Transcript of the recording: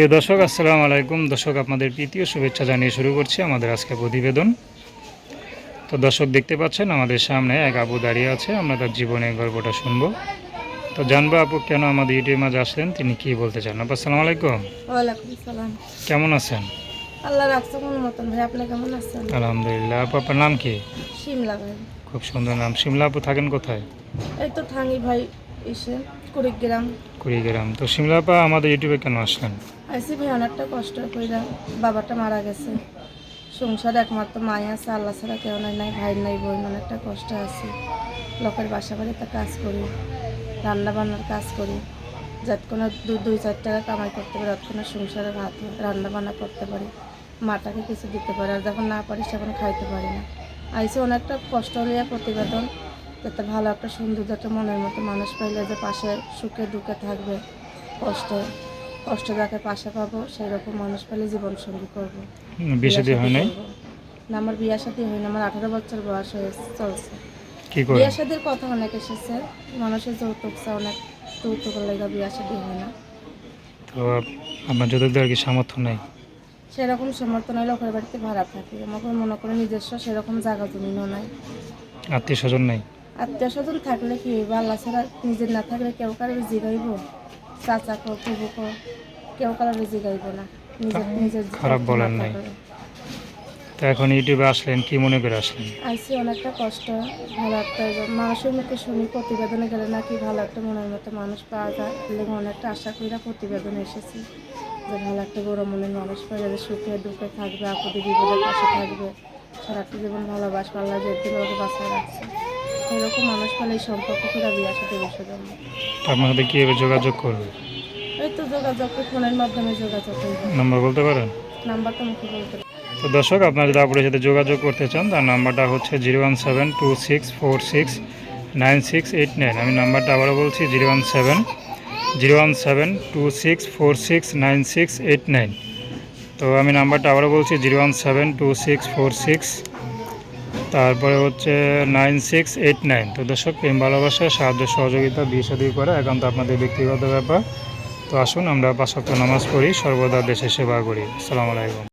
প্রিয় দর্শক আসসালামু আলাইকুম। দর্শক আপনাদের প্রীতীয় শুভেচ্ছা জানিয়ে শুরু করছি আমাদের আজকে প্রতিবেদন। তো দর্শক দেখতে পাচ্ছেন আমাদের সামনে এক আবু দাঁড়িয়ে আছে। আমরা তার জীবনের গল্পটা শুনব। তো জানব আপু কেন আমাদের ইউটিউবে মাঝে আসলেন? তিনি কি বলতে চান? আপু আসসালামু আলাইকুম। কেমন আছেন? আল্লাহ রাখছে কোনো মতন। ভাই আপনি কেমন আছেন? আলহামদুলিল্লাহ। আপু আপনার নাম কি? শিমলা ভাই। খুব সুন্দর নাম। শিমলা আপু থাকেন কোথায়? এই তো ঠাঙ্গি ভাই এসে কুড়িগ্রাম। কুড়িগ্রাম। তো শিমলা আপা আমাদের ইউটিউবে কেন আসলেন? আইসি ভাই অনেকটা কষ্ট কইরা বাবাটা মারা গেছে। সংসার একমাত্র মাই আছে আল্লাহ ছাড়া কেউ নাই নাই ভাই নাই বোন অনেকটা কষ্ট আছে। লোকের বাসা বাড়িতে কাজ করি রান্না বান্নার কাজ করি। যতক্ষণ দুই চার টাকা কামাই করতে পারি ততক্ষণ সংসারের হাত রান্না বান্না করতে পারি মাটাকে কিছু দিতে পারি আর যখন না পারি সেখন খাইতে পারি না। আইসি অনেকটা কষ্ট হলিয়া প্রতিবেদন যাতে ভালো একটা সুন্দর একটা মনের মতো মানুষ পাইলে যে পাশে সুখে দুঃখে থাকবে কষ্টে কষ্ট যাকে পাশে পাবো সেই রকম মানুষ পেলে জীবন সঙ্গী করব বিয়ে হয় নাই? না আমার বিয়ে সাথী হয় না আমার আঠারো বছর বয়স হয়ে চলছে। বিয়ে শাদীর কথা অনেক এসেছে মানুষের যৌতুক চা অনেক যৌতুকের লেগে বিয়ে শাদী হয় না। তো আপনার যৌতুক দেওয়ার কি সামর্থ্য নেই? সেরকম সমর্থন হয় লোকের বাড়িতে ভাড়া থাকি। আমাকে মনে করে নিজস্ব সেরকম জায়গা জমিনও নাই। আত্মীয় স্বজন নেই? আত্মীয় স্বজন থাকলে কি হইব? আল্লাহ ছাড়া নিজের না থাকলে কেউ কারোর জিগাইব চাচা কো ফুবু কো কেউ কারোর জিগাইব না। নিজের নিজের খারাপ বলেন নাই। তো এখন ইউটিউবে আসলেন কি মনে করে আসলেন? আইসি অনেকটা কষ্ট ভালো একটা যে- মানুষের মুখে শুনি প্রতিবেদনে গেলে নাকি ভালো একটা মনের মতো মানুষ পাওয়া যায়। লেগে অনেকটা আশা করিরা প্রতিবেদনে এসেছি যে ভালো একটা বড় মনের মানুষ পাওয়া যাবে সুখে দুঃখে থাকবে আপদে বিপদে পাশে থাকবে। সারাটা জীবন ভালোবাসবে আল্লাহ যেদিন ওকে বাঁচায় রাখছে। এরকম মানুষ এই সম্পর্ক করে বিয়ে সাথে বসে যাবে। তো আপনার সাথে কীভাবে যোগাযোগ করবে এই তো যোগাযোগ ফোনের মাধ্যমে যোগাযোগ করবে। নাম্বার বলতে পারেন? নাম্বারটা মুখে বলতে তো দর্শক আপনারা যদি আপুরের সাথে যোগাযোগ করতে চান তার নাম্বারটা হচ্ছে zero one seven two six four six nine six eight nine. আমি নাম্বারটা আবারও বলছি zero one seven zero one seven two six four six nine six eight nine. তো আমি নাম্বারটা আবারও বলছি zero one seven two six four six তারপরে হচ্ছে নাইন সিক্স এইট নাইন। তো দর্শক, প্রেম ভালোবাসা, সাহায্য, সহযোগিতা, বিয়ে সাদী করা একান্ত আপনাদের ব্যক্তিগত ব্যাপার। তো আসুন আমরা পাশাপ্ত নামাজ পড়ি, সর্বদা দেশের সেবা করি। আসসালামু আলাইকুম।